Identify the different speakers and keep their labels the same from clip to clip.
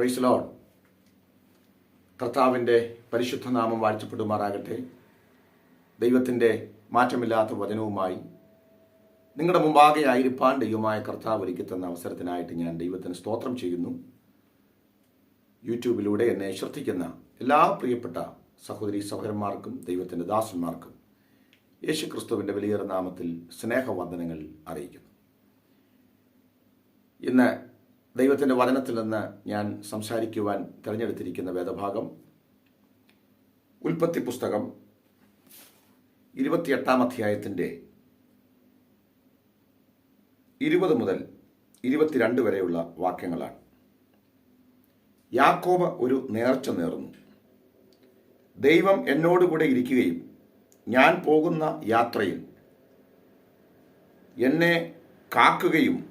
Speaker 1: Price loan കർത്താവിന്റെ പരിശുദ്ധ നാമം വാഴ്ചപ്പെടുമാറാകട്ടെ ദൈവത്തിന്റെ മാറ്റമില്ലാത്ത വചനവുമായി നിങ്ങളുടെ മുമ്പാകെ ആയിരിപ്പാൻ ദൈവമായ കർത്താവ് ഒരുക്കി തന്ന അവസരത്തിനായിട്ട് ഞാൻ ദൈവത്തിന് സ്തോത്രം ചെയ്യുന്നു. യൂട്യൂബിലൂടെ എന്നെ ശ്രദ്ധിക്കുന്ന എല്ലാ പ്രിയപ്പെട്ട സഹോദരി സഹോദരന്മാർക്കും ദൈവത്തിന്റെ ദാസന്മാർക്കും യേശു ക്രിസ്തുവിന്റെ വലിയ നാമത്തിൽ സ്നേഹവന്ദനങ്ങൾ അറിയിക്കുന്നു. ഇന്ന് ദൈവത്തിന്റെ വചനത്തിൽ നിന്ന് ഞാൻ സംസാരിക്കുവാൻ തിരഞ്ഞെടുത്തിരിക്കുന്ന വേദഭാഗം ഉൽപ്പത്തി പുസ്തകം ഇരുപത്തിയെട്ടാം അധ്യായത്തിന്റെ ഇരുപത് മുതൽ ഇരുപത്തിരണ്ട് വരെയുള്ള വാക്യങ്ങളാണ്. യാക്കോബ് ഒരു നേർച്ച നേർന്നു. ദൈവം എന്നോടുകൂടെ ഇരിക്കുകയും ഞാൻ പോകുന്ന യാത്രയിൽ എന്നെ കാക്കുകയും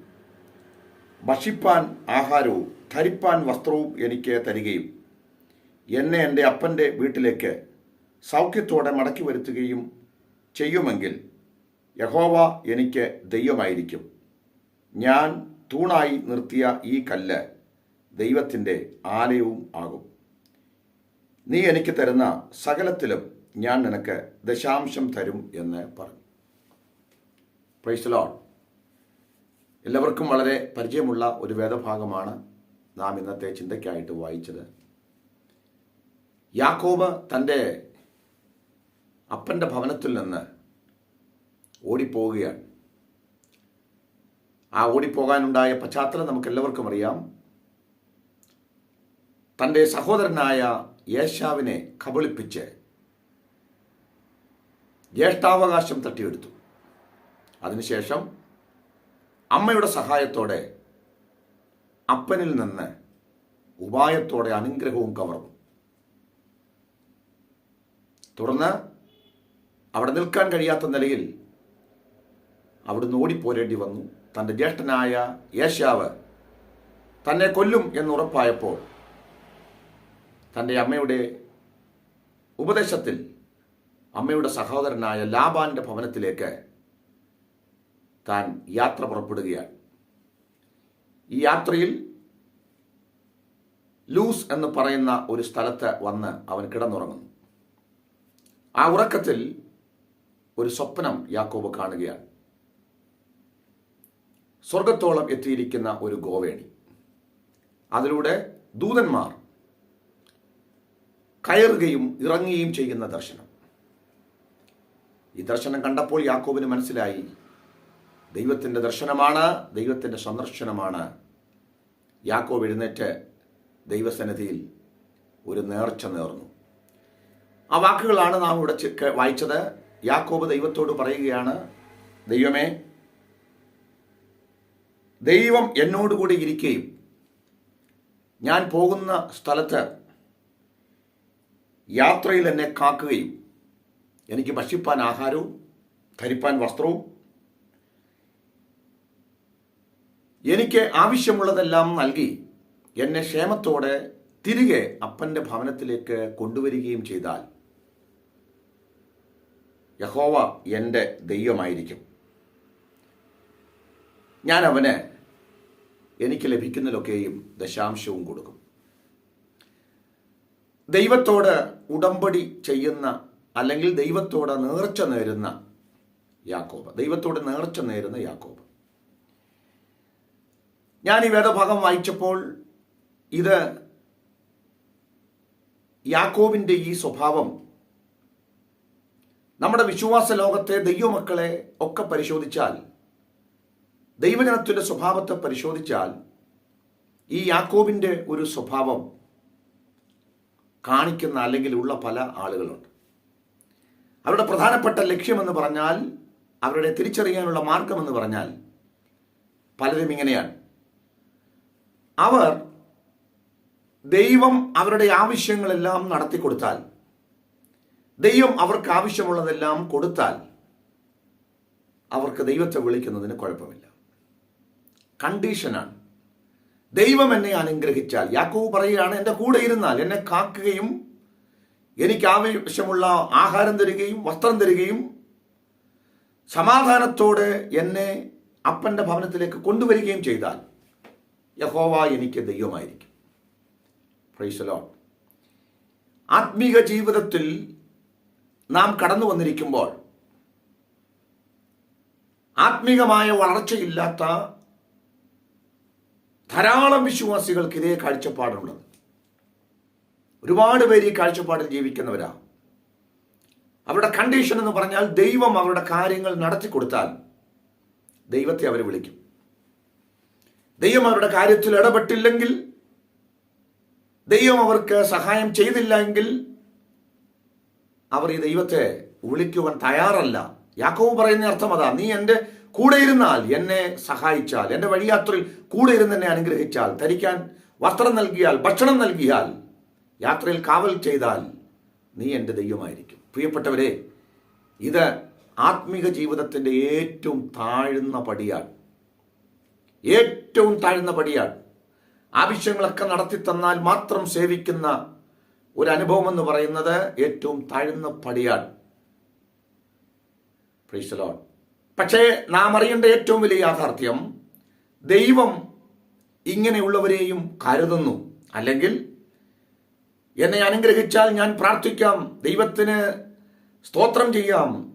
Speaker 1: ഭക്ഷിപ്പാൻ ആഹാരവും ധരിപ്പാൻ വസ്ത്രവും എനിക്ക് തരികയും എന്നെ എന്റെ അപ്പന്റെ വീട്ടിലേക്ക് സൗഖ്യത്തോടെ മടക്കി വരുത്തുകയും ചെയ്യുമെങ്കിൽ യഹോവ എനിക്ക് ദൈവമായിരിക്കും. ഞാൻ തൂണായി നിർത്തിയ ഈ കല്ല് ദൈവത്തിന്റെ ആലയവും ആകും. നീ എനിക്ക് തരുന്ന സകലത്തിലും ഞാൻ നിനക്ക് ദശാംശം തരും എന്ന് പറഞ്ഞു. പ്രൈസ് ലോഡ് എല്ലാവർക്കും വളരെ പരിചയമുള്ള ഒരു വേദഭാഗമാണ് നാം ഇന്നത്തെ ചിന്തയ്ക്കായിട്ട് വായിച്ചത്. യാക്കോബ് തന്റെ അപ്പന്റെ ഭവനത്തിൽ നിന്ന് ഓടിപ്പോവുകയാണ്. ആ ഓടിപ്പോകാനുണ്ടായ പശ്ചാത്തലം നമുക്ക് എല്ലാവർക്കും അറിയാം. തന്റെ സഹോദരനായ യേശാവിനെ കബളിപ്പിച്ച് ജ്യേഷ്ഠാവകാശം തട്ടിയെടുത്തു. അതിനുശേഷം അമ്മയുടെ സഹായത്തോടെ അപ്പനിൽ നിന്ന് ഉപായത്തോടെ അനുഗ്രഹവും കവർന്നു. തുടർന്ന് അവിടെ നിൽക്കാൻ കഴിയാത്ത നിലയിൽ അവിടുന്ന് ഓടിപ്പോരേണ്ടി വന്നു. തന്റെ ജ്യേഷ്ഠനായ യേശാവ് തന്നെ കൊല്ലും എന്നുറപ്പായപ്പോൾ തന്റെ അമ്മയുടെ ഉപദേശത്തിൽ അമ്മയുടെ സഹോദരനായ ലാബാന്റെ ഭവനത്തിലേക്ക് താൻ യാത്ര പുറപ്പെടുകയാണ്. ഈ യാത്രയിൽ ലൂസ് എന്ന് പറയുന്ന ഒരു സ്ഥലത്ത് വന്ന് അവൻ കിടന്നുറങ്ങുന്നു. ആ ഉറക്കത്തിൽ ഒരു സ്വപ്നം യാക്കോബ് കാണുകയാണ്. സ്വർഗത്തോളം എത്തിയിരിക്കുന്ന ഒരു ഗോവേണി. അതിലൂടെ ദൂതന്മാർ കയറുകയും ഇറങ്ങുകയും ചെയ്യുന്ന ദർശനം. ഈ ദർശനം കണ്ടപ്പോൾ യാക്കോബിന് മനസ്സിലായി ദൈവത്തിന്റെ ദർശനമാണ് ദൈവത്തിന്റെ സന്ദർശനമാണ്. യാക്കോബ് എഴുന്നേറ്റ് ദൈവസന്നിധിയിൽ ഒരു നേർച്ച നേർന്നു. ആ വാക്കുകളാണ് നാം ഇവിടെ വായിച്ചത്. യാക്കോബ് ദൈവത്തോട് പറയുകയാണ് ദൈവമേ ദൈവം എന്നോടുകൂടി ഇരിക്കുകയും ഞാൻ പോകുന്ന സ്ഥലത്ത് യാത്രയിൽ എന്നെ കാക്കുകയും എനിക്ക് ഭക്ഷിപ്പാൻ ആഹാരവും ധരിപ്പാൻ വസ്ത്രവും എനിക്ക് ആവശ്യമുള്ളതെല്ലാം നൽകി എന്നെ ക്ഷേമത്തോടെ തിരികെ അപ്പന്റെ ഭവനത്തിലേക്ക് കൊണ്ടുവരികയും ചെയ്താൽ യഹോവ എന്റെ ദൈവമായിരിക്കും. ഞാൻ അവന് എനിക്ക് ലഭിക്കുന്നതിലൊക്കെയും ദശാംശവും കൊടുക്കും. ദൈവത്തോട് ഉടമ്പടി ചെയ്യുന്ന അല്ലെങ്കിൽ ദൈവത്തോട് നേർച്ച നേരുന്ന യാക്കോബ്. ദൈവത്തോട് നേർച്ച നേരുന്ന യാക്കോബ്. ഞാൻ ഈ വേദഭാഗം വായിച്ചപ്പോൾ ഇത് യാക്കോബിന്റെ ഈ സ്വഭാവം നമ്മുടെ വിശ്വാസ ലോകത്തെ ദൈവമക്കളെ ഒക്കെ പരിശോധിച്ചാൽ ദൈവജനത്തിന്റെ സ്വഭാവത്തെ പരിശോധിച്ചാൽ ഈ യാക്കോബിന്റെ ഒരു സ്വഭാവം കാണിക്കുന്ന അല്ലെങ്കിൽ ഉള്ള പല ആളുകളുണ്ട്. അവരുടെ പ്രധാനപ്പെട്ട ലക്ഷ്യമെന്ന് പറഞ്ഞാൽ അവരുടെ തിരിച്ചറിയാനുള്ള മാർഗമെന്ന് പറഞ്ഞാൽ പലരും ഇങ്ങനെയാണ്. അവർ ദൈവം അവരുടെ ആവശ്യങ്ങളെല്ലാം നടത്തി കൊടുത്താൽ ദൈവം അവർക്ക് ആവശ്യമുള്ളതെല്ലാം കൊടുത്താൽ അവർക്ക് ദൈവത്തെ വിളിക്കുന്നതിന് കുഴപ്പമില്ല. കണ്ടീഷനാണ്. ദൈവം എന്നെ അനുഗ്രഹിച്ചാൽ യാക്കോവ് പറയുകയാണ് എന്റെ കൂടെ ഇരുന്നാൽ എന്നെ കാക്കുകയും എനിക്ക് ആവശ്യമുള്ള ആഹാരം തരികയും വസ്ത്രം തരികയും സമാധാനത്തോടെ എന്നെ അപ്പന്റെ ഭവനത്തിലേക്ക് കൊണ്ടുവരികയും ചെയ്താൽ യഹോവ എനിക്ക് ദൈവമായിരിക്കും. പ്രൈസലോ ആത്മീക ജീവിതത്തിൽ നാം കടന്നു വന്നിരിക്കുമ്പോൾ ആത്മീകമായ വളർച്ചയില്ലാത്ത ധാരാളം വിശ്വാസികൾക്ക് ഇതേ കാഴ്ചപ്പാടുള്ളത്. ഒരുപാട് പേര് ഈ കാഴ്ചപ്പാടിൽ ജീവിക്കുന്നവരാ. അവരുടെ കണ്ടീഷൻ എന്ന് പറഞ്ഞാൽ ദൈവം അവരുടെ കാര്യങ്ങൾ നടത്തി കൊടുത്താൽ ദൈവത്തെ അവർ വിളിക്കും. ദൈവം അവരുടെ കാര്യത്തിൽ ഇടപെട്ടില്ലെങ്കിൽ ദൈവം അവർക്ക് സഹായം ചെയ്തില്ല എങ്കിൽ അവർ ഈ ദൈവത്തെ വിളിക്കുവാൻ തയ്യാറല്ല. യാക്കോവ് പറയുന്ന അർത്ഥം അതാ നീ എന്റെ കൂടെ ഇരുന്നാൽ എന്നെ സഹായിച്ചാൽ എന്റെ വഴിയാത്രയിൽ കൂടെ ഇരുന്ന് എന്നെ അനുഗ്രഹിച്ചാൽ ധരിക്കാൻ വസ്ത്രം നൽകിയാൽ ഭക്ഷണം നൽകിയാൽ യാത്രയിൽ കാവൽ ചെയ്താൽ നീ എന്റെ ദൈവമായിരിക്കും. പ്രിയപ്പെട്ടവരെ ഇത് ആത്മീക ജീവിതത്തിന്റെ ഏറ്റവും താഴ്ന്ന പടിയാണ്. ഏറ്റവും താഴ്ന്ന പടിയാണ് ആവശ്യങ്ങളൊക്കെ നടത്തി തന്നാൽ മാത്രം സേവിക്കുന്ന ഒരു അനുഭവം എന്ന് പറയുന്നത് ഏറ്റവും താഴ്ന്ന പടിയാണ്. പക്ഷേ നാം അറിയേണ്ട ഏറ്റവും വലിയ യാഥാർത്ഥ്യം ദൈവം ഇങ്ങനെയുള്ളവരെയും കരുതുന്നു. അല്ലെങ്കിൽ എന്നെ അനുഗ്രഹിച്ചാൽ ഞാൻ പ്രാർത്ഥിക്കാം ദൈവത്തിന് സ്തോത്രം ചെയ്യാം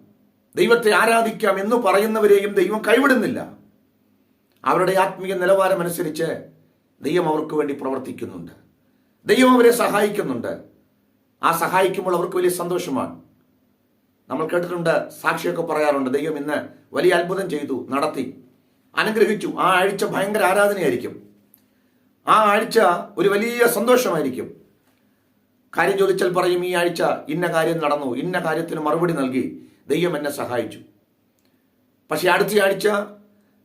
Speaker 1: ദൈവത്തെ ആരാധിക്കാം എന്ന് പറയുന്നവരെയും ദൈവം കൈവിടുന്നില്ല. അവരുടെ ആത്മീയ നിലവാരം അനുസരിച്ച് ദൈവം അവർക്ക് വേണ്ടി പ്രവർത്തിക്കുന്നുണ്ട്. ദൈവം അവരെ സഹായിക്കുന്നുണ്ട്. ആ സഹായിക്കുമ്പോൾ അവർക്ക് വലിയ സന്തോഷമാണ്. നമ്മൾ കേട്ടിട്ടുണ്ട് സാക്ഷിയൊക്കെ പറയാറുണ്ട് ദൈവം ഇന്ന് വലിയ അത്ഭുതം ചെയ്തു നടത്തി. അനുഗ്രഹിച്ചു. ആ ആഴ്ച ഭയങ്കര ആരാധനയായിരിക്കും. ആ ആഴ്ച ഒരു വലിയ സന്തോഷമായിരിക്കും. കാര്യം ചോദിച്ചാൽ പറയും ഈ ആഴ്ച ഇന്ന കാര്യം നടന്നു ഇന്ന കാര്യത്തിന് മറുപടി നൽകി ദൈവം എന്നെ സഹായിച്ചു. പക്ഷെ അടുത്ത ആഴ്ച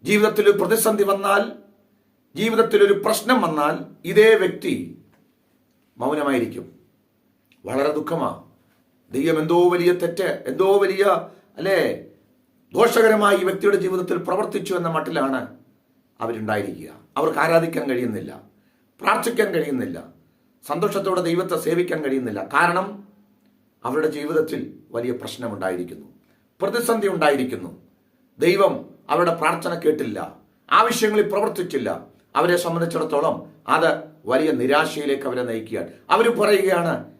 Speaker 1: ജീവിതത്തിൽ ഒരു പ്രതിസന്ധി വന്നാൽ ജീവിതത്തിൽ ഒരു പ്രശ്നം വന്നാൽ ഇതേ വ്യക്തി മൗനമായിരിക്കും. വളരെ ദുഃഖമാ. ദൈവം എന്തോ വലിയ തെറ്റ് എന്തോ വലിയ അല്ലേ ദോഷകരമായി ഈ വ്യക്തിയുടെ ജീവിതത്തിൽ പ്രവർത്തിച്ചു എന്ന മട്ടിലാണ് അവരുണ്ടായിരിക്കുക. അവർക്ക് ആരാധിക്കാൻ കഴിയുന്നില്ല പ്രാർത്ഥിക്കാൻ കഴിയുന്നില്ല സന്തോഷത്തോടെ ദൈവത്തെ സേവിക്കാൻ കഴിയുന്നില്ല. കാരണം അവരുടെ ജീവിതത്തിൽ വലിയ പ്രശ്നമുണ്ടായിരിക്കുന്നു. പ്രതിസന്ധി ഉണ്ടായിരിക്കുന്നു. ദൈവം അവരുടെ പ്രാർത്ഥന കേട്ടില്ല. ആവശ്യങ്ങളിൽ പ്രവർത്തിച്ചില്ല. അവരെ സംബന്ധിച്ചിടത്തോളം അത് വലിയ നിരാശയിലേക്ക് അവരെ നയിക്കുകയാണ്. അവർ പറയുകയാണ്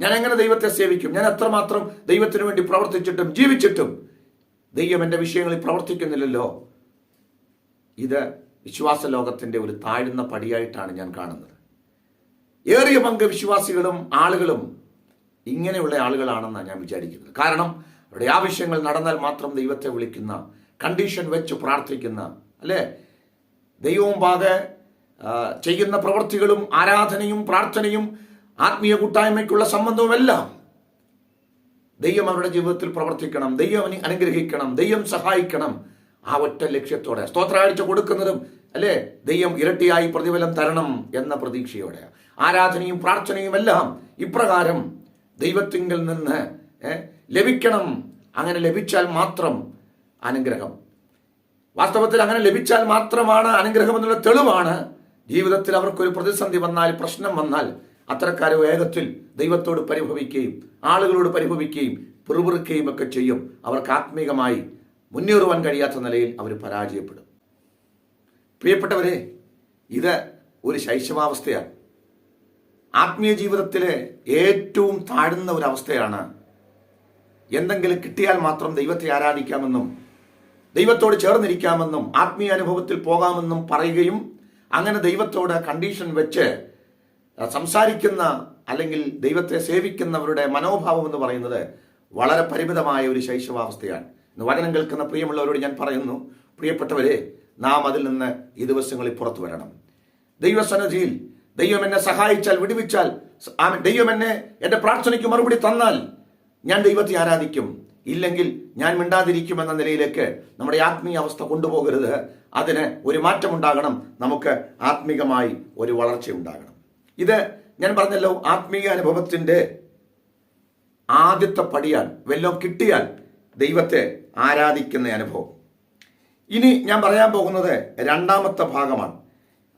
Speaker 1: ഞാൻ എങ്ങനെ ദൈവത്തെ സേവിക്കും? ഞാൻ എത്രമാത്രം ദൈവത്തിന് വേണ്ടി പ്രവർത്തിച്ചിട്ടും ജീവിച്ചിട്ടും ദൈവം എന്റെ വിഷയങ്ങളിൽ പ്രവർത്തിക്കുന്നില്ലല്ലോ? ഇത് വിശ്വാസ ലോകത്തിന്റെ ഒരു താഴ്ന്ന പടിയായിട്ടാണ് ഞാൻ കാണുന്നത്. ഏറിയ പങ്ക് വിശ്വാസികളും ആളുകളും ഇങ്ങനെയുള്ള ആളുകളാണെന്നാണ് ഞാൻ വിചാരിക്കുന്നത്. കാരണം അവരുടെ ആവശ്യങ്ങൾ നടന്നാൽ മാത്രം ദൈവത്തെ വിളിക്കുന്ന കണ്ടീഷൻ വെച്ച് പ്രാർത്ഥിക്കുന്ന അല്ലേ? ദൈവവും പാകെ ചെയ്യുന്ന പ്രവൃത്തികളും ആരാധനയും പ്രാർത്ഥനയും ആത്മീയ കൂട്ടായ്മയ്ക്കുള്ള സംബന്ധവുമെല്ലാം ദൈവം അവരുടെ ജീവിതത്തിൽ പ്രവർത്തിക്കണം ദൈവം അനുഗ്രഹിക്കണം ദൈവം സഹായിക്കണം ആ ഒറ്റ ലക്ഷ്യത്തോടെ. സ്തോത്രാഴ്ച കൊടുക്കുന്നതും അല്ലേ? ദൈവം ഇരട്ടിയായി പ്രതിഫലം തരണം എന്ന പ്രതീക്ഷയോടെ. ആരാധനയും പ്രാർത്ഥനയും എല്ലാം ഇപ്രകാരം ദൈവത്തിങ്കിൽ നിന്ന് ലഭിക്കണം. അങ്ങനെ ലഭിച്ചാൽ മാത്രം അനുഗ്രഹം. വാസ്തവത്തിൽ അങ്ങനെ ലഭിച്ചാൽ മാത്രമാണ് അനുഗ്രഹം എന്നുള്ള തെളിവാണ്. ജീവിതത്തിൽ അവർക്കൊരു പ്രതിസന്ധി വന്നാൽ പ്രശ്നം വന്നാൽ അത്തരക്കാർ വേഗത്തിൽ ദൈവത്തോട് പരിഭവിക്കുകയും ആളുകളോട് പരിഭവിക്കുകയും പിറുപിറുക്കുകയും ഒക്കെ ചെയ്യും. അവർക്ക് ആത്മീകമായി മുന്നേറുവാൻ കഴിയാത്ത നിലയിൽ അവർ പരാജയപ്പെടും. പ്രിയപ്പെട്ടവരെ ഇത് ഒരു ശൈശവാവസ്ഥയാണ്. ആത്മീയ ജീവിതത്തിലെ ഏറ്റവും താഴ്ന്ന ഒരു അവസ്ഥയാണ്. എന്തെങ്കിലും കിട്ടിയാൽ മാത്രം ദൈവത്തെ ആരാധിക്കാമെന്നും ദൈവത്തോട് ചേർന്നിരിക്കാമെന്നും ആത്മീയ അനുഭവത്തിൽ പോകാമെന്നും പറയുകയും അങ്ങനെ ദൈവത്തോട് കണ്ടീഷൻ വെച്ച് സംസാരിക്കുന്ന അല്ലെങ്കിൽ ദൈവത്തെ സേവിക്കുന്നവരുടെ മനോഭാവം എന്ന് പറയുന്നത് വളരെ പരിമിതമായ ഒരു ശൈശവാവസ്ഥയാണ്. ഇന്ന് വചനം കേൾക്കുന്ന പ്രിയമുള്ളവരോട് ഞാൻ പറയുന്നു പ്രിയപ്പെട്ടവരെ നാം അതിൽ നിന്ന് ഈ ദിവസങ്ങളിൽ പുറത്തു വരണം. ദൈവസന്നിധിയിൽ ദൈവം എന്നെ സഹായിച്ചാൽ വിടുവിച്ചാൽ. ദൈവം എന്നെ എന്റെ പ്രാർത്ഥനയ്ക്ക് മറുപടി തന്നാൽ ഞാൻ ദൈവത്തെ ആരാധിക്കും. ഇല്ലെങ്കിൽ ഞാൻ മിണ്ടാതിരിക്കുമെന്ന നിലയിലേക്ക് നമ്മുടെ ആത്മീയ അവസ്ഥ കൊണ്ടുപോകരുത്. അതിന് ഒരു മാറ്റമുണ്ടാകണം. നമുക്ക് ആത്മീകമായി ഒരു വളർച്ച ഉണ്ടാകണം ഇത് ഞാൻ പറഞ്ഞല്ലോ ആത്മീയ അനുഭവത്തിന്റെ ആദ്യത്തെ പടിയാൽ വല്ലതും കിട്ടിയാൽ ദൈവത്തെ ആരാധിക്കുന്ന അനുഭവം. ഇനി ഞാൻ പറയാൻ പോകുന്നത് രണ്ടാമത്തെ ഭാഗമാണ്.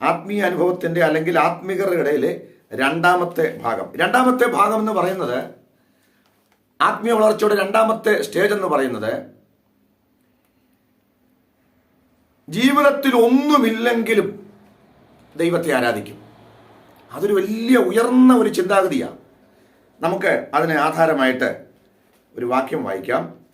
Speaker 1: ആത്മീയ അനുഭവത്തിന്റെ അല്ലെങ്കിൽ ആത്മീകരുടെ ഇടയിലെ രണ്ടാമത്തെ ഭാഗം. രണ്ടാമത്തെ ഭാഗം എന്ന് പറയുന്നത് ആത്മീയ വളർച്ചയുടെ രണ്ടാമത്തെ സ്റ്റേജ് എന്ന് പറയുന്നത് ജീവിതത്തിൽ ഒന്നുമില്ലെങ്കിലും ദൈവത്തെ ആരാധിക്കും. അതൊരു വലിയ ഉയർന്ന ഒരു ചിന്താഗതിയാണ് നമുക്ക് അതിന് ആധാരമായിട്ട് ഒരു വാക്യം വായിക്കാം.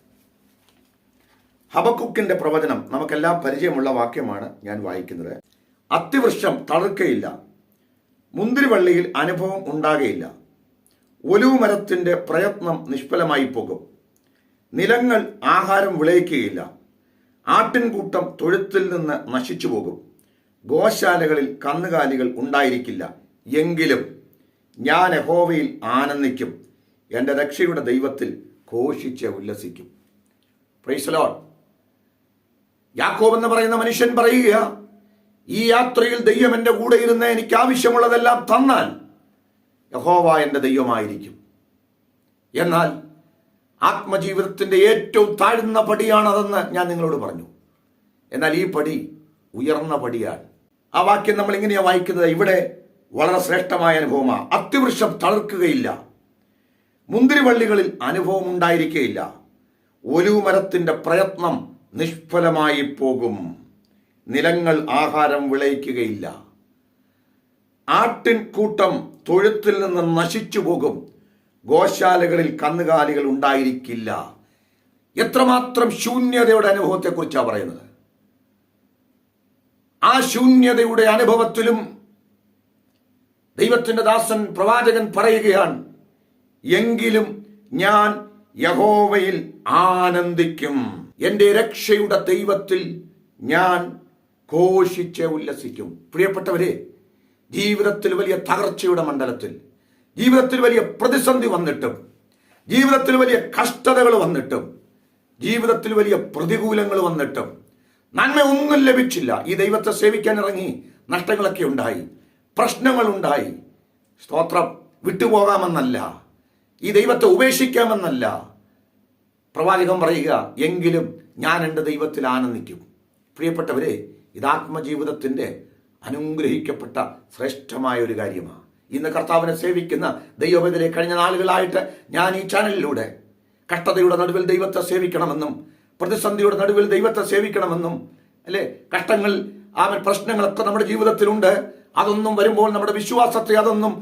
Speaker 1: ഹബക്കുക്കിന്റെ പ്രവചനം നമുക്കെല്ലാം പരിചയമുള്ള വാക്യമാണ് ഞാൻ വായിക്കുന്നത്. അത്തിവൃക്ഷം തളർക്കയില്ല. മുന്തിരിവള്ളിയിൽ അനുഭവം ഒലുവുമരത്തിന്റെ പ്രയത്നം നിഷ്ഫലമായി പോകും. നിലങ്ങൾ ആഹാരം വിളയിക്കുകയില്ല. ആട്ടിൻകൂട്ടം തൊഴുത്തിൽ നിന്ന് നശിച്ചു പോകും. ഗോശാലകളിൽ കന്നുകാലികൾ ഉണ്ടായിരിക്കില്ല. എങ്കിലും ഞാൻ യഹോവയിൽ ആനന്ദിക്കും. എന്റെ രക്ഷയുടെ ദൈവത്തിൽ ഘോഷിച്ച് ഉല്ലസിക്കും. പ്രൈസലോൺ യാക്കോബ് എന്ന് പറയുന്ന മനുഷ്യൻ പറയുക ഈ യാത്രയിൽ ദൈവം എന്റെ കൂടെ ഇരുന്ന് എനിക്ക് ആവശ്യമുള്ളതെല്ലാം തന്നാൽ യഹോവ എന്റെ ദൈവമായിരിക്കും. എന്നാൽ ആത്മജീവിതത്തിന്റെ ഏറ്റവും താഴ്ന്ന പടിയാണതെന്ന് ഞാൻ നിങ്ങളോട് പറഞ്ഞു. എന്നാൽ ഈ പടി ഉയർന്ന പടിയാണ്. ആ വാക്യം നമ്മൾ ഇങ്ങനെയാണ് വായിക്കുന്നത്. ഇവിടെ വളരെ ശ്രേഷ്ഠമായ അനുഭവമാണ് അത്തിവൃക്ഷം തളർക്കുകയില്ല. മുന്തിരിവള്ളികളിൽ അനുഭവം ഉണ്ടായിരിക്കുകയില്ല ഒലുമരത്തിന്റെ പ്രയത്നം നിഷ്ഫലമായി പോകും. നിലങ്ങൾ ആഹാരം വിളയിക്കുകയില്ല. ആട്ടിൻ കൂട്ടം തൊഴുത്തിൽ നിന്ന് നശിച്ചു പോകും. ഗോശാലകളിൽ കന്നുകാലികൾ ഉണ്ടായിരിക്കില്ല. എത്രമാത്രം ശൂന്യതയുടെ അനുഭവത്തെക്കുറിച്ചാണ് പറയുന്നത്? ആ ശൂന്യതയുടെ അനുഭവത്തിലും ദൈവത്തിന്റെ ദാസൻ പ്രവാചകൻ പറയുകയാണ് എങ്കിലും ഞാൻ യഹോവയിൽ ആനന്ദിക്കും. എന്റെ രക്ഷയുടെ ദൈവത്തിൽ ഞാൻ ഘോഷിച്ച് ഉല്ലസിക്കും. പ്രിയപ്പെട്ടവരെ ജീവിതത്തിൽ വലിയ തകർച്ചയുടെ മണ്ഡലത്തിൽ ജീവിതത്തിൽ വലിയ പ്രതിസന്ധി വന്നിട്ടും ജീവിതത്തിൽ വലിയ കഷ്ടതകൾ വന്നിട്ടും ജീവിതത്തിൽ വലിയ പ്രതികൂലങ്ങൾ വന്നിട്ടും നന്മ ഒന്നും ലഭിച്ചില്ല. ഈ ദൈവത്തെ സേവിക്കാൻ ഇറങ്ങി നഷ്ടങ്ങളൊക്കെ ഉണ്ടായി പ്രശ്നങ്ങൾ ഉണ്ടായി. സ്തോത്രം വിട്ടുപോകാമെന്നല്ല ഈ ദൈവത്തെ ഉപേക്ഷിക്കാമെന്നല്ല. പ്രവാചകം പറയുക എങ്കിലും ഞാൻ എന്റെ ദൈവത്തിൽ ആനന്ദിക്കും. പ്രിയപ്പെട്ടവരെ ഇത് ആത്മജീവിതത്തിന്റെ അനുഗ്രഹിക്കപ്പെട്ട ശ്രേഷ്ഠമായ ഒരു കാര്യമാണ് ഇന്ന് കർത്താവിനെ സേവിക്കുന്ന ദൈവബദിലെ കഴിഞ്ഞ നാളുകളായിട്ട് ഞാൻ ഈ ചാനലിലൂടെ കഷ്ടതയുടെ നടുവിൽ ദൈവത്തെ സേവിക്കണമെന്നും പ്രതിസന്ധിയുടെ നടുവിൽ ദൈവത്തെ സേവിക്കണമെന്നും അല്ലേ? കഷ്ടങ്ങൾ ആ പ്രശ്നങ്ങളൊക്കെ നമ്മുടെ ജീവിതത്തിലുണ്ട്. അതൊന്നും വരുമ്പോൾ നമ്മുടെ വിശ്വാസത്തെ അതൊന്നും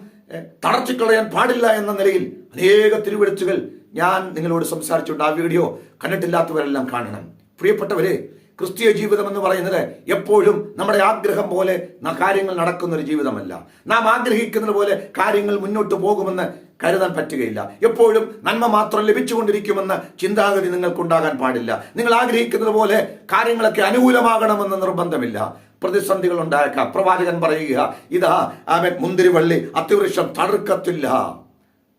Speaker 1: തളർത്തിക്കളയാൻ പാടില്ല എന്ന നിലയിൽ അനേക തിരുവെടുത്തുകൾ ഞാൻ നിങ്ങളോട് സംസാരിച്ചുകൊണ്ട് ആ വീഡിയോ കണ്ടിട്ടില്ലാത്തവരെല്ലാം കാണണം. പ്രിയപ്പെട്ടവരെ ക്രിസ്തീയ ജീവിതം എന്ന് പറയുന്നത് എപ്പോഴും നമ്മുടെ ആഗ്രഹം പോലെ കാര്യങ്ങൾ നടക്കുന്ന ഒരു ജീവിതമല്ല. നാം ആഗ്രഹിക്കുന്നത് പോലെ കാര്യങ്ങൾ മുന്നോട്ട് പോകുമെന്ന് കരുതാൻ പറ്റുകയില്ല. എപ്പോഴും നന്മ മാത്രം ലഭിച്ചുകൊണ്ടിരിക്കുമെന്ന ചിന്താഗതി നിങ്ങൾക്കുണ്ടാകാൻ പാടില്ല. നിങ്ങൾ ആഗ്രഹിക്കുന്നത് പോലെ കാര്യങ്ങളൊക്കെ അനുകൂലമാകണമെന്ന് നിർബന്ധമില്ല. പ്രതിസന്ധികൾ ഉണ്ടായേക്കാം. പ്രവാചകൻ പറയുക ഇതാ ആമെ മുന്തിരിവള്ളി അത്തിവൃക്ഷം തടുക്കത്തില്ല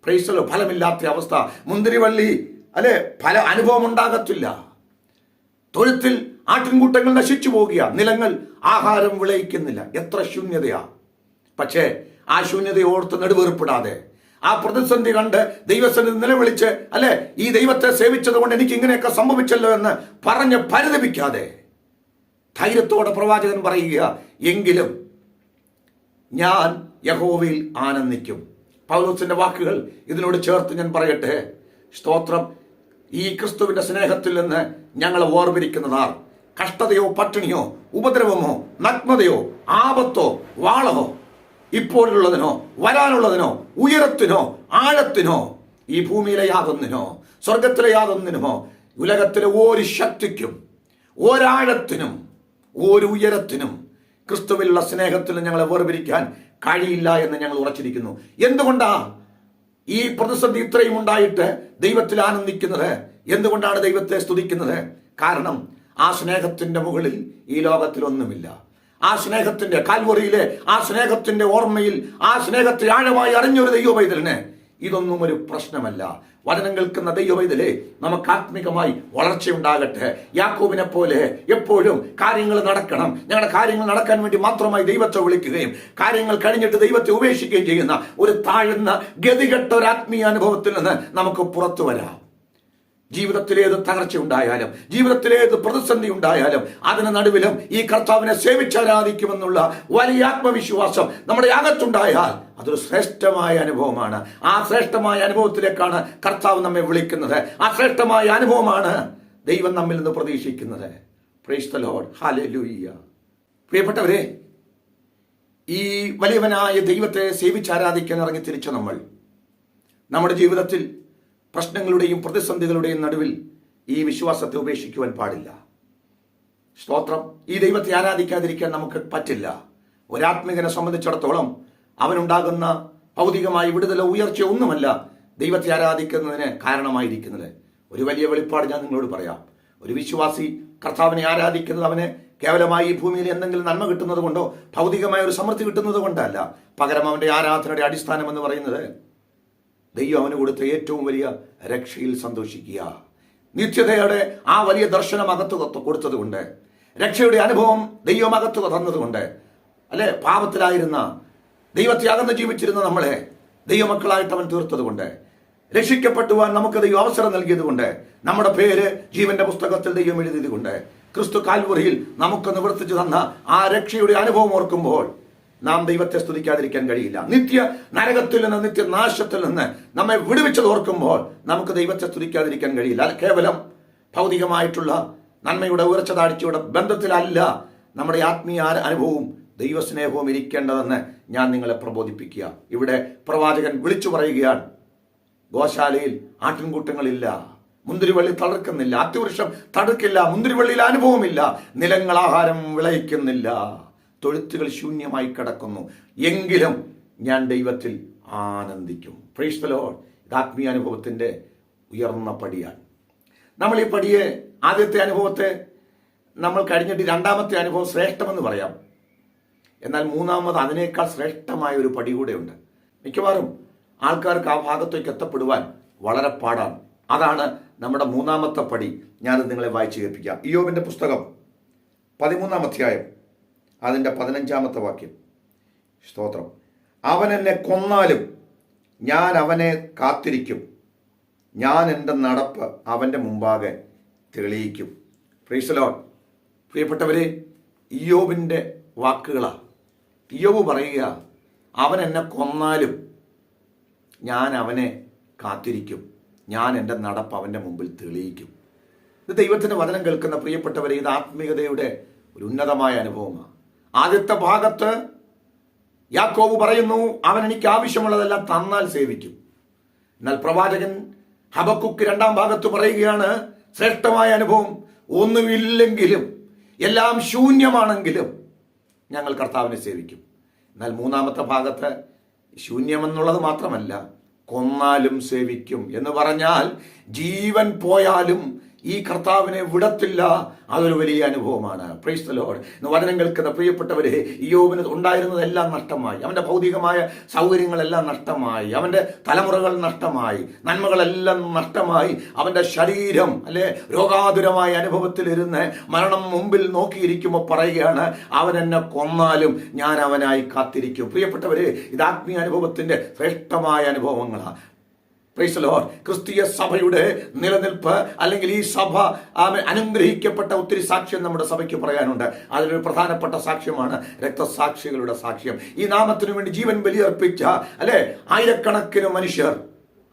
Speaker 1: പ്രൈസലോ ഫലമില്ലാത്ത അവസ്ഥ. മുന്തിരിവള്ളി അല്ലെ? ഫല അനുഭവം ഉണ്ടാകത്തില്ല തൊഴുത്തിൽ ആട്ടിൻകൂട്ടങ്ങൾ നശിച്ചു പോവുകയാണ് നിലങ്ങൾ ആഹാരം വിളയിക്കുന്നില്ല. എത്ര ശൂന്യതയാ. പക്ഷേ ആ ശൂന്യതയെ ഓർത്ത് നെടുവേർപ്പെടാതെ. ആ പ്രതിസന്ധി കണ്ട് ദൈവസന്നിധി നിലവിളിച്ച് അല്ലെ ഈ ദൈവത്തെ സേവിച്ചത് കൊണ്ട് എനിക്ക് ഇങ്ങനെയൊക്കെ സംഭവിച്ചല്ലോ എന്ന് പറഞ്ഞ് പരിതപിക്കാതെ ധൈര്യത്തോടെ പ്രവാചകൻ പറയുക എങ്കിലും ഞാൻ യഹോവയിൽ ആനന്ദിക്കും. പൗലോസിന്റെ വാക്കുകൾ ഇതിനോട് ചേർത്ത് ഞാൻ പറയട്ടെ. സ്തോത്രം. ഈ ക്രിസ്തുവിന്റെ സ്നേഹത്തിൽ നിന്ന് ഞങ്ങളെ ഓർമ്മിരിക്കുന്നതാർ കഷ്ടതയോ പട്ടിണിയോ ഉപദ്രവമോ നഗ്നതയോ ആപത്തോ വാളമോ ഇപ്പോഴുള്ളതിനോ വരാനുള്ളതിനോ ഉയരത്തിനോ ആഴത്തിനോ ഈ ഭൂമിയിലെ യാതൊന്നിനോ സ്വർഗത്തിലെ യാതൊന്നിനുമോ ഉലകത്തിലെ ഒരു ശക്തിക്കും ഒരാഴത്തിനും ഒരു ഉയരത്തിനും ക്രിസ്തുവിലുള്ള സ്നേഹത്തിൽ ഞങ്ങളെ വേർപിരിക്കാൻ കഴിയില്ല എന്ന് ഞങ്ങൾ ഉറച്ചിരിക്കുന്നു. എന്തുകൊണ്ടാ ഈ പ്രതിസന്ധി ഇത്രയും ഉണ്ടായിട്ട് ദൈവത്തിൽ ആനന്ദിക്കുന്നത്? എന്തുകൊണ്ടാണ് ദൈവത്തെ സ്തുതിക്കുന്നത്? കാരണം ആ സ്നേഹത്തിന്റെ മുകളിൽ ഈ ലോകത്തിലൊന്നുമില്ല. ആ സ്നേഹത്തിന്റെ കാൽവറിയിലെ ആ സ്നേഹത്തിന്റെ ഓർമ്മയിൽ ആ സ്നേഹത്തെ ആഴമായി അറിഞ്ഞൊരു ദൈവവൈതലിന് ഇതൊന്നും ഒരു പ്രശ്നമല്ല. വചനം കേൾക്കുന്ന ദൈവവൈതലേ നമുക്ക് ആത്മികമായി വളർച്ചയുണ്ടാകട്ടെ. യാക്കോബിനെ പോലെ എപ്പോഴും കാര്യങ്ങൾ നടക്കണം. ഞങ്ങളുടെ കാര്യങ്ങൾ നടക്കാൻ വേണ്ടി മാത്രമായി ദൈവത്തെ വിളിക്കുകയും കാര്യങ്ങൾ കഴിഞ്ഞിട്ട് ദൈവത്തെ ഉപേക്ഷിക്കുകയും ചെയ്യുന്ന ഒരു താഴ്ന്ന ഗതികെട്ട ഒരു ആത്മീയ അനുഭവത്തിൽ നിന്ന് നമുക്ക് പുറത്തു വരാം. ജീവിതത്തിലേത് തകർച്ച ഉണ്ടായാലും ജീവിതത്തിലേത് പ്രതിസന്ധി ഉണ്ടായാലും അതിന് നടുവിലും ഈ കർത്താവിനെ സേവിച്ചാരാധിക്കുമെന്നുള്ള വലിയ ആത്മവിശ്വാസം നമ്മുടെ അകത്തുണ്ടായാൽ അതൊരു ശ്രേഷ്ഠമായ അനുഭവമാണ്. ആ ശ്രേഷ്ഠമായ അനുഭവത്തിലേക്കാണ് കർത്താവ് നമ്മെ വിളിക്കുന്നത്. ആ ശ്രേഷ്ഠമായ അനുഭവമാണ് ദൈവം നമ്മിൽ നിന്ന് പ്രതീക്ഷിക്കുന്നത്. പ്രൈസ് പ്രിയപ്പെട്ടവരെ ഈ വലിയവനായ ദൈവത്തെ സേവിച്ചാരാധിക്കാൻ ഇറങ്ങി തിരിച്ച നമ്മൾ നമ്മുടെ ജീവിതത്തിൽ പ്രശ്നങ്ങളുടെയും പ്രതിസന്ധികളുടെയും നടുവിൽ ഈ വിശ്വാസത്തെ ഉപേക്ഷിക്കുവാൻ പാടില്ല. സ്തോത്രം. ഈ ദൈവത്തെ ആരാധിക്കാതിരിക്കാൻ നമുക്ക് പറ്റില്ല. ഒരാത്മികനെ സംബന്ധിച്ചിടത്തോളം അവനുണ്ടാകുന്ന ഭൗതികമായ വിടുതലോ ഉയർച്ചയോ ഒന്നുമല്ല ദൈവത്തെ ആരാധിക്കുന്നതിന് കാരണമായിരിക്കുന്നത്. ഒരു വലിയ വെളിപ്പാട് ഞാൻ നിങ്ങളോട് പറയാം. ഒരു വിശ്വാസി കർത്താവിനെ ആരാധിക്കുന്നത് അവന് കേവലമായി ഈ ഭൂമിയിൽ എന്തെങ്കിലും നന്മ കിട്ടുന്നത് കൊണ്ടോ ഭൗതികമായ ഒരു സമൃദ്ധി കിട്ടുന്നത് കൊണ്ടല്ല. പകരം അവന്റെ ആരാധനയുടെ അടിസ്ഥാനം എന്ന് പറയുന്നത് ദൈവം അവന് കൊടുത്ത ഏറ്റവും വലിയ രക്ഷയിൽ സന്തോഷിക്കുക. നിത്യതയുടെ ആ വലിയ ദർശനം അകത്ത് കൊടുത്തതുകൊണ്ട് രക്ഷയുടെ അനുഭവം ദൈവം അകത്ത് തന്നതുകൊണ്ട് അല്ലെ? പാപത്തിലായിരുന്ന ദൈവത്തെ അകന്ന് ജീവിച്ചിരുന്ന നമ്മളെ ദൈവമക്കളായിട്ട് അവൻ തീർത്തതുകൊണ്ട് രക്ഷിക്കപ്പെട്ടുവാൻ നമുക്ക് ദൈവം അവസരം നൽകിയതുകൊണ്ട് നമ്മുടെ പേര് ജീവന്റെ പുസ്തകത്തിൽ ദൈവം എഴുതിയതുകൊണ്ട് ക്രിസ്തു കാൽവറിയിൽ നമുക്ക് നിവർത്തിച്ചു തന്ന ആ രക്ഷയുടെ അനുഭവം ഓർക്കുമ്പോൾ നാം ദൈവത്തെ സ്തുതിക്കാതിരിക്കാൻ കഴിയില്ല. നിത്യ നരകത്തിൽ നിന്ന് നിത്യ നാശത്തിൽ നിന്ന് നമ്മെ വിടുവിച്ചത് ഓർക്കുമ്പോൾ നമുക്ക് ദൈവത്തെ സ്തുതിക്കാതിരിക്കാൻ കഴിയില്ല. അത് കേവലം ഭൗതികമായിട്ടുള്ള നന്മയുടെ ഉയർച്ച താഴ്ചയുടെ ബന്ധത്തിലല്ല. നമ്മുടെ ആത്മീയ അനുഭവവും ദൈവസ്നേഹവും ഇരിക്കേണ്ടതെന്ന് ഞാൻ നിങ്ങളെ പ്രബോധിപ്പിക്കുക. ഇവിടെ പ്രവാചകൻ വിളിച്ചു പറയുകയാണ്. ഗോശാലയിൽ ആട്ടിൻകൂട്ടങ്ങളില്ല. മുന്തിരിവള്ളി തളർക്കുന്നില്ല. അത്യവൃക്ഷം തടുക്കില്ല. മുന്തിരിവള്ളിയിൽ അനുഭവമില്ല. നിലങ്ങൾ ആഹാരം വിളയിക്കുന്നില്ല. തൊഴുത്തുകൾ ശൂന്യമായി കിടക്കുന്നു. എങ്കിലും ഞാൻ ദൈവത്തിൽ ആനന്ദിക്കും. പ്രീഷ്തലോ ഇത് ആത്മീയ അനുഭവത്തിന്റെ ഉയർന്ന പടിയാണ്. നമ്മൾ ഈ പടിയെ ആദ്യത്തെ അനുഭവത്തെ നമ്മൾ കഴിഞ്ഞിട്ട് രണ്ടാമത്തെ അനുഭവം ശ്രേഷ്ഠമെന്ന് പറയാം. എന്നാൽ മൂന്നാമത് അതിനേക്കാൾ ശ്രേഷ്ഠമായ ഒരു പടി കൂടെയുണ്ട്. മിക്കവാറും ആൾക്കാർക്ക് ആ ഭാഗത്തേക്ക് എത്തപ്പെടുവാൻ വളരെ പാടാണ്. അതാണ് നമ്മുടെ മൂന്നാമത്തെ പടി. ഞാനത് നിങ്ങളെ വായിച്ചു കേൾപ്പിക്കാം. ഇയോബിന്റെ പുസ്തകം പതിമൂന്നാം അധ്യായം. അതിന്റെ പതിനഞ്ചാമത്തെ വാക്യം. സ്തോത്രം. അവൻ എന്നെ കൊന്നാലും ഞാൻ അവനെ കാത്തിരിക്കും. ഞാൻ എന്റെ നടപ്പ് അവന്റെ മുമ്പാകെ തെളിയിക്കും. ഫ്രീസലോൺ പ്രിയപ്പെട്ടവരെ ഇയോബിന്റെ വാക്കുകളാണ് ഇയോബ് പറയുക അവൻ എന്നെ കൊന്നാലും ഞാൻ അവനെ കാത്തിരിക്കും. ഞാൻ എന്റെ നടപ്പ് അവന്റെ മുമ്പിൽ തെളിയിക്കും. ഇത് ദൈവത്തിന്റെ വചനം കേൾക്കുന്ന പ്രിയപ്പെട്ടവരെ ഇത് ആത്മീയതയുടെ ഒരു ഉന്നതമായ അനുഭവമാണ്. ആദ്യത്തെ ഭാഗത്ത് യാക്കോബ് പറയുന്നു അവൻ എനിക്ക് ആവശ്യമുള്ളതെല്ലാം തന്നാൽ സേവിക്കും. എന്നാൽ പ്രവാചകൻ ഹബക്കുക്ക് രണ്ടാം ഭാഗത്ത് പറയുകയാണ് ശ്രേഷ്ഠമായ അനുഭവം ഒന്നുമില്ലെങ്കിലും എല്ലാം ശൂന്യമാണെങ്കിലും ഞങ്ങൾ കർത്താവിനെ സേവിക്കും. എന്നാൽ മൂന്നാമത്തെ ഭാഗത്ത് ശൂന്യമെന്നുള്ളത് മാത്രമല്ല കൊന്നാലും സേവിക്കും. എന്ന് പറഞ്ഞാൽ ജീവൻ പോയാലും ഈ കർത്താവിനെ വിടത്തില്ല. അതൊരു വലിയ അനുഭവമാണ്. പ്രൈസ് ഇന്ന് വചനം കേൾക്കുന്ന പ്രിയപ്പെട്ടവരെ യോബിന് ഉണ്ടായിരുന്നതെല്ലാം നഷ്ടമായി. അവന്റെ ഭൗതികമായ സൗകര്യങ്ങളെല്ലാം നഷ്ടമായി. അവന്റെ തലമുറകൾ നഷ്ടമായി. നന്മകളെല്ലാം നഷ്ടമായി. അവന്റെ ശരീരം അല്ലെ രോഗാതുരമായ അനുഭവത്തിലിരുന്ന് മരണം മുമ്പിൽ നോക്കിയിരിക്കുമ്പോൾ പറയുകയാണ് അവൻ എന്നെ കൊന്നാലും ഞാൻ അവനായി കാത്തിരിക്കും. പ്രിയപ്പെട്ടവരെ ഇത് ആത്മീയ അനുഭവത്തിന്റെ ശ്രേഷ്ഠമായ അനുഭവങ്ങളാണ് Lord. ക്രിസ്തീയ സഭയുടെ നിലനിൽപ്പ് അല്ലെങ്കിൽ ഈ സഭ ആമേ, അനുഗ്രഹിക്കപ്പെട്ട ഒത്തിരി സാക്ഷ്യം നമ്മുടെ സഭയ്ക്ക് പറയാനുണ്ട്. അതിലൊരു പ്രധാനപ്പെട്ട സാക്ഷ്യമാണ് രക്തസാക്ഷികളുടെ സാക്ഷ്യം. ഈ നാമത്തിനു വേണ്ടി ജീവൻ ബലിയർപ്പിച്ച അല്ലെ? ആയിരക്കണക്കിന് മനുഷ്യർ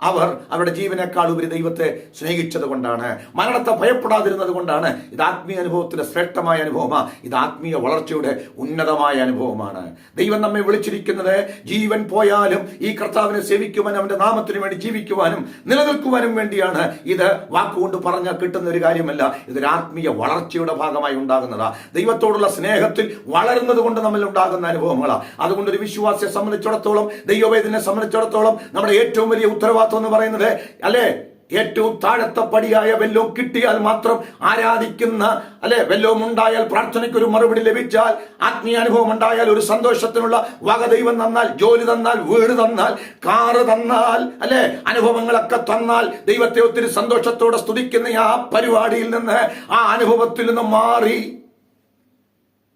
Speaker 1: അവർ അവരുടെ ജീവനേക്കാൾ ഉപരി ദൈവത്തെ സ്നേഹിച്ചത് കൊണ്ടാണ് മരണത്തെ ഭയപ്പെടാതിരുന്നത് കൊണ്ടാണ്. ഇത് ആത്മീയ അനുഭവത്തിന്റെ ശ്രേഷ്ഠമായ അനുഭവമാണ് ഇത് ആത്മീയ വളർച്ചയുടെ ഉന്നതമായ അനുഭവമാണ്. ദൈവം നമ്മെ വിളിച്ചിരിക്കുന്നത് ജീവൻ പോയാലും ഈ കർത്താവിനെ സേവിക്കുവാനും അവന്റെ നാമത്തിന് വേണ്ടി ജീവിക്കുവാനും നിലനിൽക്കുവാനും വേണ്ടിയാണ്. ഇത് വാക്കുകൊണ്ട് പറഞ്ഞാൽ കിട്ടുന്ന ഒരു കാര്യമല്ല. ഇതൊരു ആത്മീയ വളർച്ചയുടെ ഭാഗമായി ഉണ്ടാകുന്നതാ. ദൈവത്തോടുള്ള സ്നേഹത്തിൽ വളരുന്നത് കൊണ്ട് നമ്മൾ ഉണ്ടാകുന്ന അനുഭവങ്ങളാണ് അതുകൊണ്ട് ഒരു വിശ്വാസിയെ സംബന്ധിച്ചിടത്തോളം ദൈവവേദനെ സംബന്ധിച്ചിടത്തോളം നമ്മുടെ ഏറ്റവും വലിയ ഉത്തരവാദിത്വം എന്ന് പറയുന്നത് അല്ലെ? ഏറ്റവും താഴത്തെ പടിയായ വെല്ലോ കിട്ടിയാൽ മാത്രം ആരാധിക്കുന്ന അല്ലെ? വെല്ലോം ഉണ്ടായാൽ പ്രാർത്ഥനയ്ക്ക് ഒരു മറുപടി ലഭിച്ചാൽ ആത്മീയ അനുഭവം ഉണ്ടായാൽ ഒരു സന്തോഷത്തിനുള്ള വക ദൈവം തന്നാൽ ജോലി തന്നാൽ വീട് തന്നാൽ കാറ് തന്നാൽ അല്ലെ? അനുഭവങ്ങളൊക്കെ തന്നാൽ ദൈവത്തെ ഒത്തിരി സന്തോഷത്തോടെ സ്തുതിക്കുന്ന ആ പരിപാടിയിൽ നിന്ന് ആ അനുഭവത്തിൽ നിന്ന് മാറി.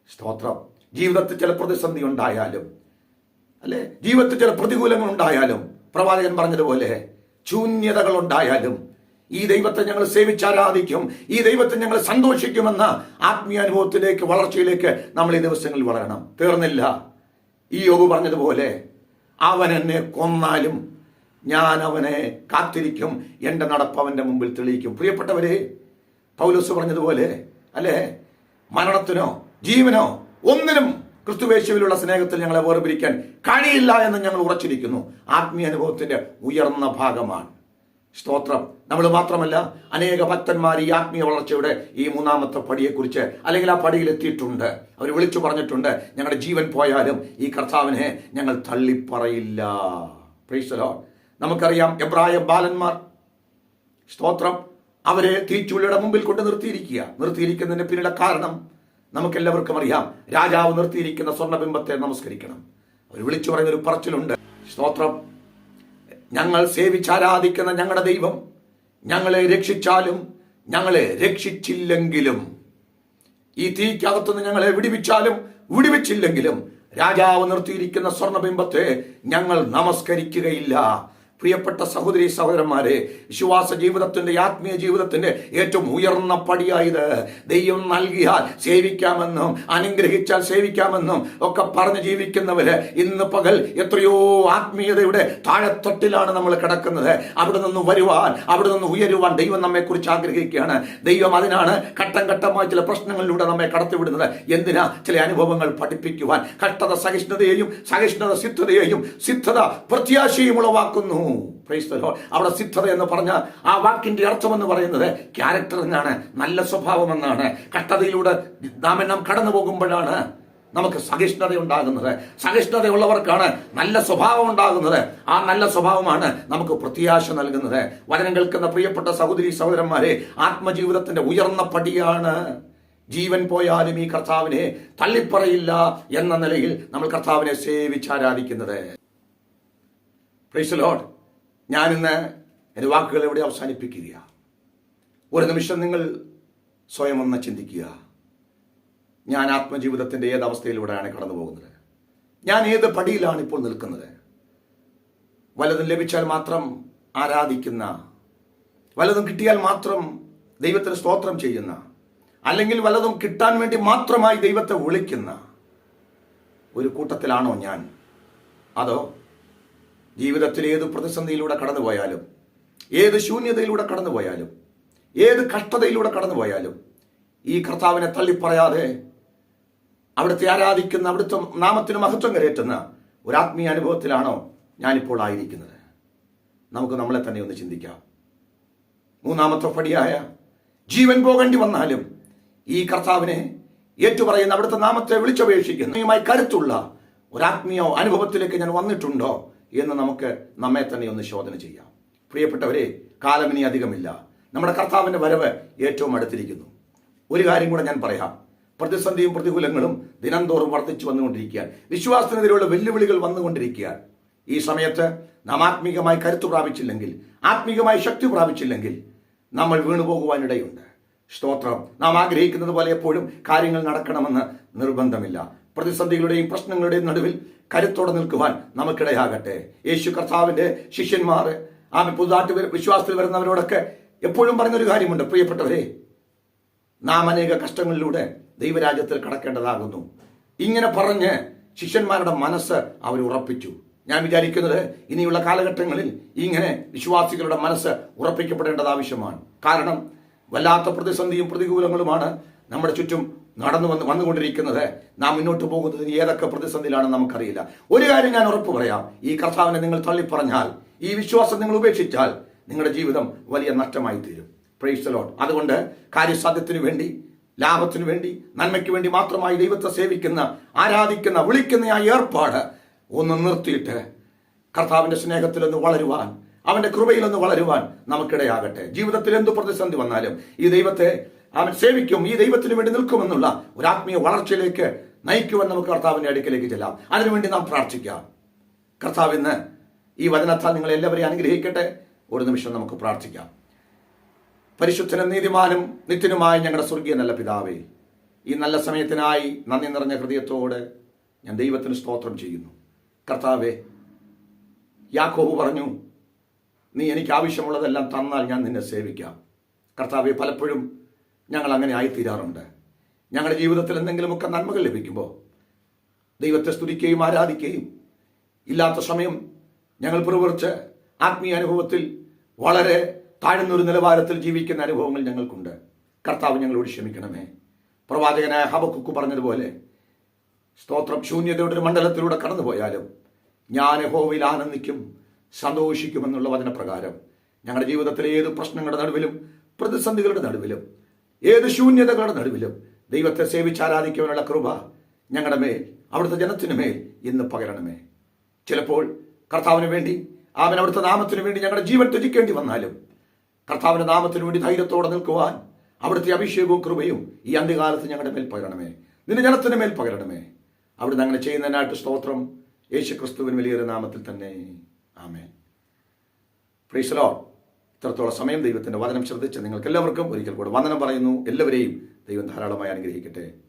Speaker 1: സ്തോത്രം. ജീവിതത്തിൽ ചില പ്രതിസന്ധി ഉണ്ടായാലും അല്ലെ? ജീവിതത്തിൽ ചില പ്രതികൂലങ്ങൾ ഉണ്ടായാലും പ്രവാചകൻ പറഞ്ഞതുപോലെ ശൂന്യതകൾ ഉണ്ടായാലും ഈ ദൈവത്തെ ഞങ്ങൾ സേവിച്ചാരാധിക്കും ഈ ദൈവത്തെ ഞങ്ങൾ സന്തോഷിക്കുമെന്ന ആത്മീയ അനുഭവത്തിലേക്ക് വളർച്ചയിലേക്ക് നമ്മൾ ഈ ദിവസങ്ങളിൽ വളരണം. തീർന്നില്ല. ഈ യോഗ പറഞ്ഞതുപോലെ അവൻ എന്നെ കൊന്നാലും ഞാൻ അവനെ കാത്തിരിക്കും എന്റെ നടപ്പ് അവന്റെ മുമ്പിൽ തെളിയിക്കും. പ്രിയപ്പെട്ടവരെ പൗലോസ് പറഞ്ഞതുപോലെ അല്ലേ? മരണത്തിനോ ജീവനോ ഒന്നിനും ക്രിസ്തുവേശുവിലുള്ള സ്നേഹത്തിൽ ഞങ്ങളെ വേർപിരിക്കാൻ കഴിയില്ല എന്ന് ഞങ്ങൾ ഉറച്ചിരിക്കുന്നു. ആത്മീയ അനുഭവത്തിന്റെ ഉയർന്ന ഭാഗമാണ്. സ്തോത്രം. നമ്മൾ മാത്രമല്ല അനേക ഭക്തന്മാർ ഈ ആത്മീയ വളർച്ചയുടെ ഈ മൂന്നാമത്തെ പടിയെക്കുറിച്ച് അല്ലെങ്കിൽ ആ പടിയിൽ എത്തിയിട്ടുണ്ട്. അവർ വിളിച്ചു പറഞ്ഞിട്ടുണ്ട് ഞങ്ങളുടെ ജീവൻ പോയാലും ഈ കർത്താവിനെ ഞങ്ങൾ തള്ളിപ്പറയില്ല. പ്രീസലോ നമുക്കറിയാം എബ്രായ ബാലന്മാർ സ്തോത്രം അവരെ തീച്ചുള്ളിയുടെ മുമ്പിൽ കൊണ്ട് നിർത്തിയിരിക്കുക. നിർത്തിയിരിക്കുന്നതിന് പിന്നിലെ കാരണം നമുക്കെല്ലാവർക്കും അറിയാം. രാജാവ് നിർത്തിയിരിക്കുന്ന സ്വർണബിംബത്തെ നമസ്കരിക്കണം. അവർ വിളിച്ചു പറയുന്ന ഒരു പറച്ചിലുണ്ട്. സ്തോത്രം. ഞങ്ങൾ സേവിച്ചാരാധിക്കുന്ന ഞങ്ങളുടെ ദൈവം ഞങ്ങളെ രക്ഷിച്ചാലും ഞങ്ങളെ രക്ഷിച്ചില്ലെങ്കിലും ഈ തീക്കകത്തുനിന്ന് ഞങ്ങളെ വിടിവിച്ചാലും വിടിവിച്ചില്ലെങ്കിലും രാജാവ് നിർത്തിയിരിക്കുന്ന സ്വർണബിംബത്തെ ഞങ്ങൾ നമസ്കരിക്കുകയില്ല. പ്രിയപ്പെട്ട സഹോദരി സഹോദരന്മാരെ വിശ്വാസ ജീവിതത്തിന്റെ ആത്മീയ ജീവിതത്തിന്റെ ഏറ്റവും ഉയർന്ന പടിയായത് ദൈവം നൽകിയാൽ സേവിക്കാമെന്നും അനുഗ്രഹിച്ചാൽ സേവിക്കാമെന്നും ഒക്കെ പറഞ്ഞ് ജീവിക്കുന്നവര് ഇന്ന് പകൽ എത്രയോ ആത്മീയതയുടെ താഴെത്തട്ടിലാണ് നമ്മൾ കിടക്കുന്നത്. അവിടെ നിന്ന് വരുവാൻ അവിടെ നിന്ന് ഉയരുവാൻ ദൈവം നമ്മെ കുറിച്ച് ആഗ്രഹിക്കുകയാണ്. ദൈവം അതിനാണ് ഘട്ടം ഘട്ടമായി ചില പ്രശ്നങ്ങളിലൂടെ നമ്മെ കടത്തിവിടുന്നത് എന്തിനാ? ചില അനുഭവങ്ങൾ പഠിപ്പിക്കുവാൻ. കഷ്ടത സഹിഷ്ണുതയെയും സഹിഷ്ണുത സിദ്ധതയെയും സിദ്ധത പ്രത്യാശയും ഉളവാക്കുന്നു. The Lord. അവിടെ സിദ്ധത എന്ന് പറഞ്ഞ ആ വാക്കിന്റെ അർത്ഥം എന്ന് പറയുന്നത് ക്യാരക്ടർ എന്നാണ് നല്ല സ്വഭാവം എന്നാണ്. കഷ്ടതയിലൂടെ നാം കടന്നു പോകുമ്പോഴാണ് നമുക്ക് സഹിഷ്ണുത ഉണ്ടാകുന്നത് സഹിഷ്ണുത ഉള്ളവർക്കാണ് നല്ല സ്വഭാവം ഉണ്ടാകുന്നത്. ആ നല്ല സ്വഭാവമാണ് നമുക്ക് പ്രത്യാശ നൽകുന്നത്. വചനം കേൾക്കുന്ന പ്രിയപ്പെട്ട സഹോദരി സഹോദരന്മാരെ ആത്മജീവിതത്തിന്റെ ഉയർന്ന പടിയാണ്. ജീവൻ പോയാലും ഈ കർത്താവിനെ തള്ളിപ്പറയില്ല എന്ന നിലയിൽ നമ്മൾ കർത്താവിനെ സേവിച്ചാരാധിക്കുന്നത് പ്രൈസ് ലോഡ് ഞാനിന്ന് എന്റെ വാക്കുകൾ എവിടെ അവസാനിപ്പിക്കുക. ഒരു നിമിഷം നിങ്ങൾ സ്വയം ഒന്ന് ചിന്തിക്കുക. ഞാൻ ആത്മജീവിതത്തിന്റെ ഏത് അവസ്ഥയിലൂടെയാണ് കടന്നു പോകുന്നത്? ഞാൻ ഏത് പടിയിലാണ് ഇപ്പോൾ നിൽക്കുന്നത്? വലതും ലഭിച്ചാൽ മാത്രം ആരാധിക്കുന്ന വലതും കിട്ടിയാൽ മാത്രം ദൈവത്തിന് സ്തോത്രം ചെയ്യുന്ന അല്ലെങ്കിൽ വലതും കിട്ടാൻ വേണ്ടി മാത്രമായി ദൈവത്തെ വിളിക്കുന്ന ഒരു കൂട്ടത്തിലാണോ ഞാൻ? അതോ ജീവിതത്തിൽ ഏത് പ്രതിസന്ധിയിലൂടെ കടന്നുപോയാലും ഏത് ശൂന്യതയിലൂടെ കടന്നുപോയാലും ഏത് കഷ്ടതയിലൂടെ കടന്നുപോയാലും ഈ കർത്താവിനെ തള്ളിപ്പറയാതെ അവിടുത്തെ ആരാധിക്കുന്ന അവിടുത്തെ നാമത്തിന് മഹത്വം കരേറ്റുന്ന ഒരു ആത്മീയ അനുഭവത്തിലാണോ ഞാനിപ്പോൾ ആയിരിക്കുന്നത്? നമുക്ക് നമ്മളെ തന്നെ ഒന്ന് ചിന്തിക്കാം. മൂന്നാമത്തെ പടിയായ ജീവൻ പോകേണ്ടി വന്നാലും ഈ കർത്താവിനെ ഏറ്റുപറയുന്ന അവിടുത്തെ നാമത്തെ വിളിച്ചപേക്ഷിക്കുന്ന കരുത്തുള്ള ഒരു ആത്മീയ അനുഭവത്തിലേക്ക് ഞാൻ വന്നിട്ടുണ്ടോ? എന്ന് നമുക്ക് നമ്മെ തന്നെ ഒന്ന് ശോധന ചെയ്യാം. പ്രിയപ്പെട്ടവരെ കാലമിനി അധികമില്ല. നമ്മുടെ കർത്താവിന്റെ വരവ് ഏറ്റവും അടുത്തിരിക്കുന്നു. ഒരു കാര്യം കൂടെ ഞാൻ പറയാം. പ്രതിസന്ധിയും പ്രതികൂലങ്ങളും ദിനംതോറും വർദ്ധിച്ചു വന്നുകൊണ്ടിരിക്കുകയാണ്. വിശ്വാസത്തിനെതിരെയുള്ള വെല്ലുവിളികൾ വന്നുകൊണ്ടിരിക്കുകയാണ്. ഈ സമയത്ത് നാം ആത്മീകമായി കരുത്തു പ്രാപിച്ചില്ലെങ്കിൽ ആത്മീകമായി ശക്തി പ്രാപിച്ചില്ലെങ്കിൽ നമ്മൾ വീണുപോകുവാനിടയുണ്ട് സ്തോത്രം. നാം ആഗ്രഹിക്കുന്നത് പോലെ എപ്പോഴും കാര്യങ്ങൾ നടക്കണമെന്ന് നിർബന്ധമില്ല. പ്രതിസന്ധികളുടെയും പ്രശ്നങ്ങളുടെയും നടുവിൽ കരുത്തോടെ നിൽക്കുവാൻ നമുക്കിടയാകട്ടെ. യേശു കർത്താവിന്റെ ശിഷ്യന്മാർ ആമെ പുതുതായിട്ട് വിശ്വാസത്തിൽ വരുന്നവരോടൊക്കെ എപ്പോഴും പറഞ്ഞൊരു കാര്യമുണ്ട്. പ്രിയപ്പെട്ടവരെ നാം അനേക കഷ്ടങ്ങളിലൂടെ ദൈവരാജ്യത്തിൽ കടക്കേണ്ടതാകുന്നു. ഇങ്ങനെ പറഞ്ഞ് ശിഷ്യന്മാരുടെ മനസ്സ് അവർ ഉറപ്പിച്ചു. ഞാൻ വിചാരിക്കുന്നത് ഇനിയുള്ള കാലഘട്ടങ്ങളിൽ ഇങ്ങനെ വിശ്വാസികളുടെ മനസ്സ് ഉറപ്പിക്കപ്പെടേണ്ടത് ആവശ്യമാണ്. കാരണം വല്ലാത്ത പ്രതിസന്ധിയും പ്രതികൂലങ്ങളുമാണ് നമ്മുടെ ചുറ്റും നടന്നു വന്ന് വന്നുകൊണ്ടിരിക്കുന്നത് നാം മുന്നോട്ട് പോകുന്നതിന് ഏതൊക്കെ പ്രതിസന്ധിയിലാണെന്ന് നമുക്കറിയില്ല. ഒരു കാര്യം ഞാൻ ഉറപ്പ് പറയാം. ഈ കർത്താവിനെ നിങ്ങൾ തള്ളിപ്പറഞ്ഞാൽ ഈ വിശ്വാസം നിങ്ങൾ ഉപേക്ഷിച്ചാൽ നിങ്ങളുടെ ജീവിതം വലിയ നഷ്ടമായി തീരും. പ്രൈസ് ലോഡ് അതുകൊണ്ട് കാര്യസാധ്യത്തിനു വേണ്ടി ലാഭത്തിനു വേണ്ടി നന്മയ്ക്ക് വേണ്ടി മാത്രമായി ദൈവത്തെ സേവിക്കുന്ന ആരാധിക്കുന്ന വിളിക്കുന്ന ആ ഏർപ്പാട് ഒന്ന് നിർത്തിയിട്ട് കർത്താവിന്റെ സ്നേഹത്തിലൊന്ന് വളരുവാൻ അവന്റെ കൃപയിലൊന്ന് വളരുവാൻ നമുക്കിടയാകട്ടെ. ജീവിതത്തിൽ എന്ത് പ്രതിസന്ധി വന്നാലും ഈ ദൈവത്തെ അവൻ സേവിക്കും ഈ ദൈവത്തിന് വേണ്ടി നിൽക്കുമെന്നുള്ള ഒരു ആത്മീയ വളർച്ചയിലേക്ക് നയിക്കുവാൻ നമുക്ക് കർത്താവിന്റെ അടുക്കലേക്ക് ചെല്ലാം. അതിനുവേണ്ടി നാം പ്രാർത്ഥിക്കാം. കർത്താവ് ഇന്ന് ഈ വചനത്താൽ നിങ്ങൾ എല്ലാവരെയും അനുഗ്രഹിക്കട്ടെ. ഒരു നിമിഷം നമുക്ക് പ്രാർത്ഥിക്കാം. പരിശുദ്ധനും നീതിമാനും നിത്യനുമായ ഞങ്ങളുടെ സ്വർഗീയ നല്ല പിതാവേ ഈ നല്ല സമയത്തിനായി നന്ദി നിറഞ്ഞ ഹൃദയത്തോട് ഞാൻ ദൈവത്തിന് സ്തോത്രം ചെയ്യുന്നു. കർത്താവേ യാക്കോബ് പറഞ്ഞു നീ എനിക്ക് ആവശ്യമുള്ളതെല്ലാം തന്നാൽ ഞാൻ നിന്നെ സേവിക്കാം. കർത്താവെ പലപ്പോഴും ഞങ്ങൾ അങ്ങനെ ആയിത്തീരാറുണ്ട് ഞങ്ങളുടെ ജീവിതത്തിൽ എന്തെങ്കിലുമൊക്കെ നന്മകൾ ലഭിക്കുമ്പോൾ ദൈവത്തെ സ്തുതിക്കുകയും ആരാധിക്കുകയും ഇല്ലാത്ത സമയം ഞങ്ങൾ പിറുപിറുച്ച് ആത്മീയ അനുഭവത്തിൽ വളരെ താഴ്ന്നൊരു നിലവാരത്തിൽ ജീവിക്കുന്ന അനുഭവങ്ങൾ ഞങ്ങൾക്കുണ്ട്. കർത്താവ് ഞങ്ങളോട് ക്ഷമിക്കണമേ. പ്രവാചകനായ ഹബക്കുക്കു പറഞ്ഞതുപോലെ സ്തോത്രം ശൂന്യതയുടെ ഒരു മണ്ഡലത്തിലൂടെ കടന്നുപോയാലും ഞാൻ ഹോവിൽ ആനന്ദിക്കും സന്തോഷിക്കുമെന്നുള്ള വചനപ്രകാരം ഞങ്ങളുടെ ജീവിതത്തിലെ ഏത് പ്രശ്നങ്ങളുടെ നടുവിലും പ്രതിസന്ധികളുടെ നടുവിലും ഏത് ശൂന്യതകളുടെ നടുവിലും ദൈവത്തെ സേവിച്ച് ആരാധിക്കുവാനുള്ള കൃപ ഞങ്ങളുടെ മേൽ അവിടുത്തെ ജനത്തിനു മേൽ ഇന്ന് പകരണമേ. ചിലപ്പോൾ കർത്താവിന് വേണ്ടി അവൻ അവിടുത്തെ നാമത്തിനു വേണ്ടി ഞങ്ങളുടെ ജീവൻ ത്യജിക്കേണ്ടി വന്നാലും കർത്താവിന്റെ നാമത്തിനു വേണ്ടി ധൈര്യത്തോടെ നിൽക്കുവാൻ അവിടുത്തെ അഭിഷേകവും കൃപയും ഈ അന്ത്യകാലത്ത് ഞങ്ങളുടെ മേൽ പകരണമേ. നിന്റെ ജനത്തിന് മേൽ പകരണമേ. അവിടുന്ന് അങ്ങനെ ചെയ്യുന്നതിനായിട്ട് സ്തോത്രം. യേശു ക്രിസ്തുവിൻ വലിയൊരു നാമത്തിൽ തന്നെ. ആമേ പ്രീസലോ ഇത്രത്തോളം സമയം ദൈവത്തിന്റെ വചനം ശ്രദ്ധിച്ച് നിങ്ങൾക്ക് എല്ലാവർക്കും ഒരിക്കൽ കൂടെ വന്ദനം പറയുന്നു. എല്ലാവരെയും ദൈവം ധാരാളമായി അനുഗ്രഹിക്കട്ടെ.